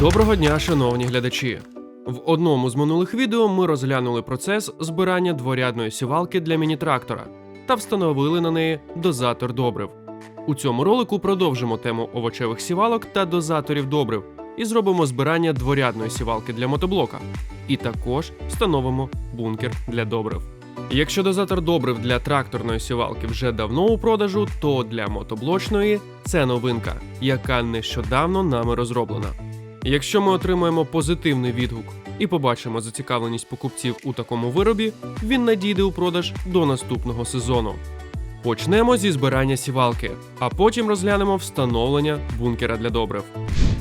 Доброго дня, шановні глядачі! В одному з минулих відео ми розглянули процес збирання дворядної сівалки для міні-трактора та встановили на неї дозатор добрив. У цьому ролику продовжимо тему овочевих сівалок та дозаторів добрив і зробимо збирання дворядної сівалки для мотоблока. І також встановимо бункер для добрив. Якщо дозатор добрив для тракторної сівалки вже давно у продажу, то для мотоблочної це новинка, яка нещодавно нами розроблена. Якщо ми отримаємо позитивний відгук і побачимо зацікавленість покупців у такому виробі, він надійде у продаж до наступного сезону. Почнемо зі збирання сівалки, а потім розглянемо встановлення бункера для добрив.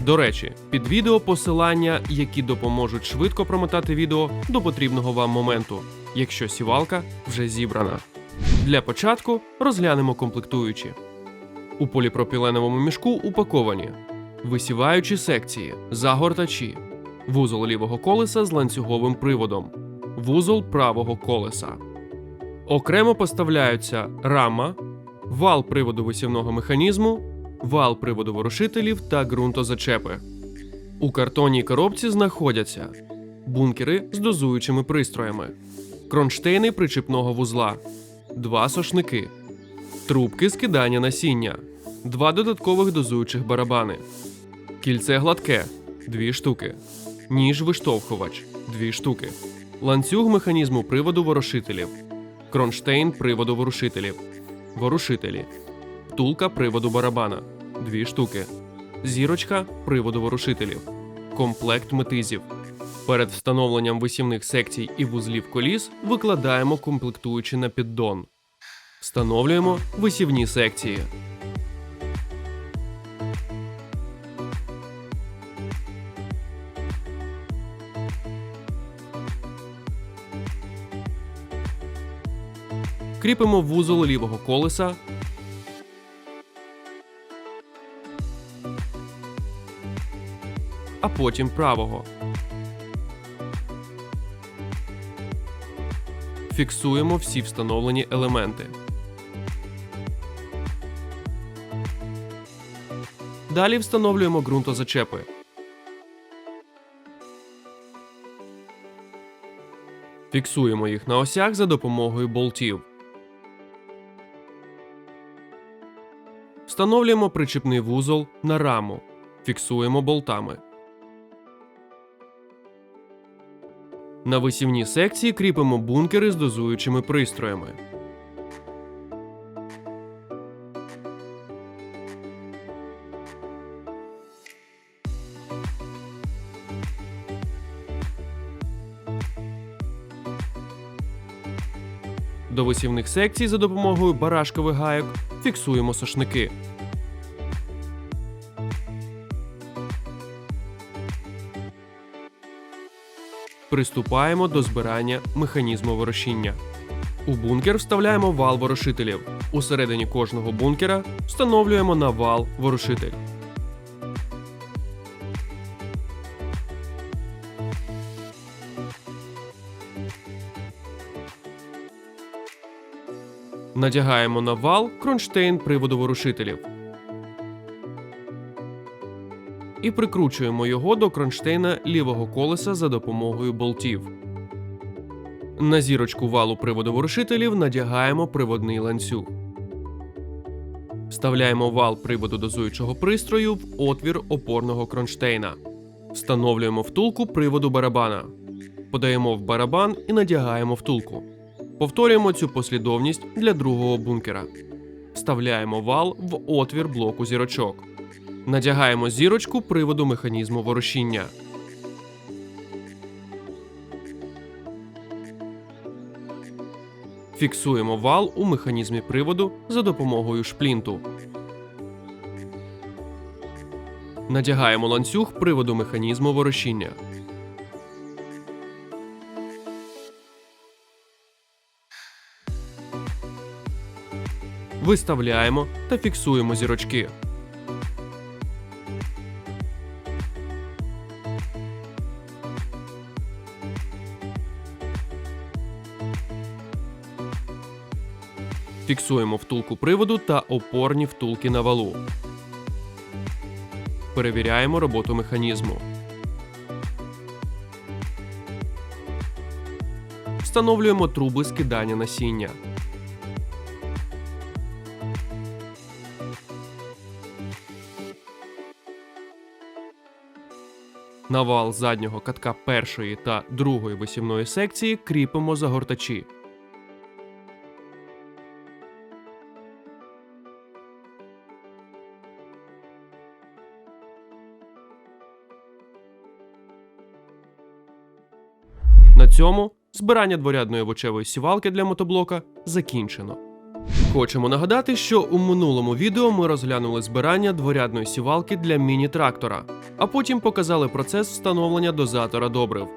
До речі, під відео посилання, які допоможуть швидко промотати відео до потрібного вам моменту, якщо сівалка вже зібрана. Для початку розглянемо комплектуючі. У поліпропіленовому мішку упаковані висіваючі секції, загортачі, вузол лівого колеса з ланцюговим приводом, вузол правого колеса. Окремо поставляються рама, вал приводу висівного механізму, вал приводу ворушителів та ґрунтозачепи. У картонній коробці знаходяться бункери з дозуючими пристроями, кронштейни причіпного вузла, два сошники, трубки скидання насіння, два додаткових дозуючих барабани, кільце гладке 2 штуки, ніж виштовхувач 2 штуки, ланцюг механізму приводу ворушителів, кронштейн приводу ворушителів, ворушителі, втулка приводу барабана 2 штуки, зірочка приводу ворушителів, комплект метизів. Перед встановленням висівних секцій і вузлів коліс викладаємо комплектуючі на піддон. Встановлюємо висівні секції. Кріпимо вузол лівого колеса. А потім правого. Фіксуємо всі встановлені елементи. Далі встановлюємо ґрунтозачепи. Фіксуємо їх на осях за допомогою болтів. Встановлюємо причіпний вузол на раму. Фіксуємо болтами. На висівній секції кріпимо бункери з дозуючими пристроями. До висівних секцій за допомогою барашкових гайок фіксуємо сошники. Приступаємо до збирання механізму ворушіння. У бункер вставляємо вал ворушителів. Усередині кожного бункера встановлюємо на вал ворушитель. Надягаємо на вал кронштейн приводу ворушителів. І прикручуємо його до кронштейна лівого колеса за допомогою болтів. На зірочку валу приводу ворушителів надягаємо приводний ланцюг. Вставляємо вал приводу дозуючого пристрою в отвір опорного кронштейна. Встановлюємо втулку приводу барабана. Подаємо в барабан і надягаємо втулку. Повторюємо цю послідовність для другого бункера. Вставляємо вал в отвір блоку зірочок. Надягаємо зірочку приводу механізму ворушіння. Фіксуємо вал у механізмі приводу за допомогою шплінту. Надягаємо ланцюг приводу механізму ворушіння. виставляємо та фіксуємо зірочки. Фіксуємо втулку приводу та опорні втулки на валу. Перевіряємо роботу механізму. Встановлюємо труби скидання насіння. На вал заднього катка першої та другої висівної секції кріпимо загортачі. На цьому збирання дворядної вочевої сівалки для мотоблока закінчено. Хочемо нагадати, що у минулому відео ми розглянули збирання дворядної сівалки для міні-трактора, а потім показали процес встановлення дозатора добрив.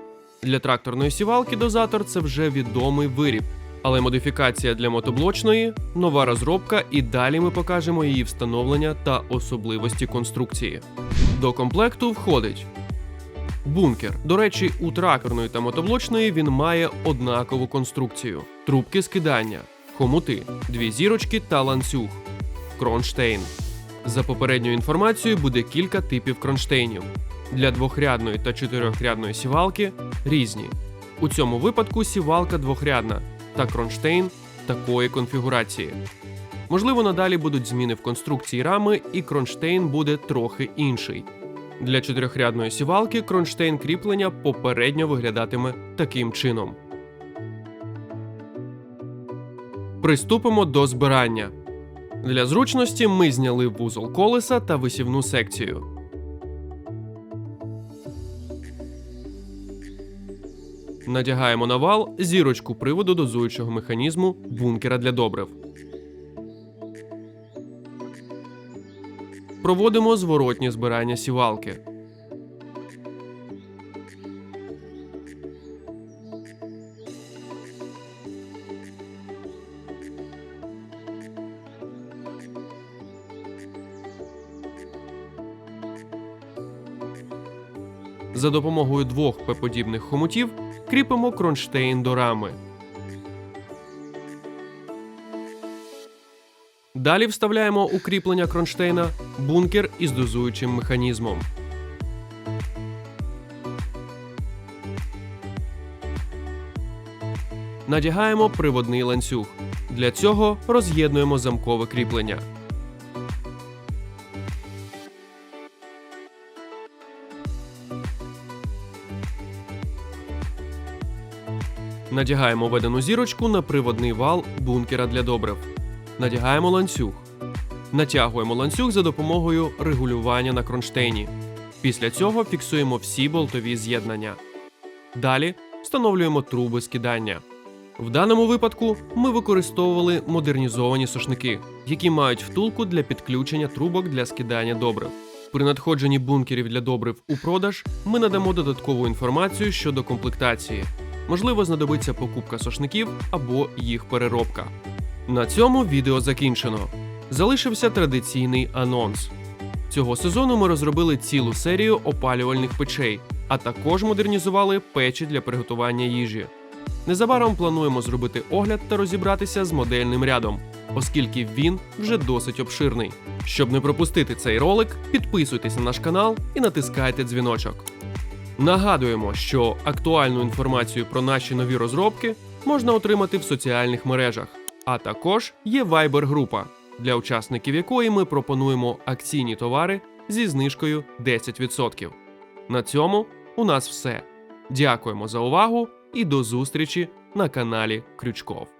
Для тракторної сівалки дозатор це вже відомий виріб, але модифікація для мотоблочної нова розробка, і далі ми покажемо її встановлення та особливості конструкції. До комплекту входить Бункер. До речі, у тракторної та мотоблочної він має однакову конструкцію: трубки скидання, хомути, дві зірочки та ланцюг, кронштейн. За попередньою інформацією буде кілька типів кронштейнів. Для двохрядної та чотирьохрядної сівалки різні. У цьому випадку сівалка двохрядна та кронштейн такої конфігурації. Можливо, надалі будуть зміни в конструкції рами, і кронштейн буде трохи інший. Для чотирьохрядної сівалки кронштейн кріплення попередньо виглядатиме таким чином. Приступимо до збирання. Для зручності ми зняли вузол колеса та висівну секцію. Надягаємо на вал зірочку приводу дозуючого механізму бункера для добрив. Проводимо зворотнє збирання сівалки. За допомогою двох П-подібних хомутів кріпимо кронштейн до рами. Далі вставляємо у кріплення кронштейна бункер із дозуючим механізмом. Надягаємо приводний ланцюг. Для цього роз'єднуємо замкове кріплення. Надягаємо введену зірочку на приводний вал бункера для добрив. Надягаємо ланцюг. Натягуємо ланцюг за допомогою регулювання на кронштейні. Після цього фіксуємо всі болтові з'єднання. Далі встановлюємо труби скидання. В даному випадку ми використовували модернізовані сошники, які мають втулку для підключення трубок для скидання добрив. При надходженні бункерів для добрив у продаж ми надамо додаткову інформацію щодо комплектації. Можливо, знадобиться покупка сошників або їх переробка. На цьому відео закінчено. Залишився традиційний анонс. Цього сезону ми розробили цілу серію опалювальних печей, а також модернізували печі для приготування їжі. Незабаром плануємо зробити огляд та розібратися з модельним рядом, оскільки він вже досить обширний. Щоб не пропустити цей ролик, підписуйтесь на наш канал і натискайте дзвіночок. Нагадуємо, що актуальну інформацію про наші нові розробки можна отримати в соціальних мережах, а також є Viber-група, для учасників якої ми пропонуємо акційні товари зі знижкою 10%. На цьому у нас все. Дякуємо за увагу і до зустрічі на каналі Крючков.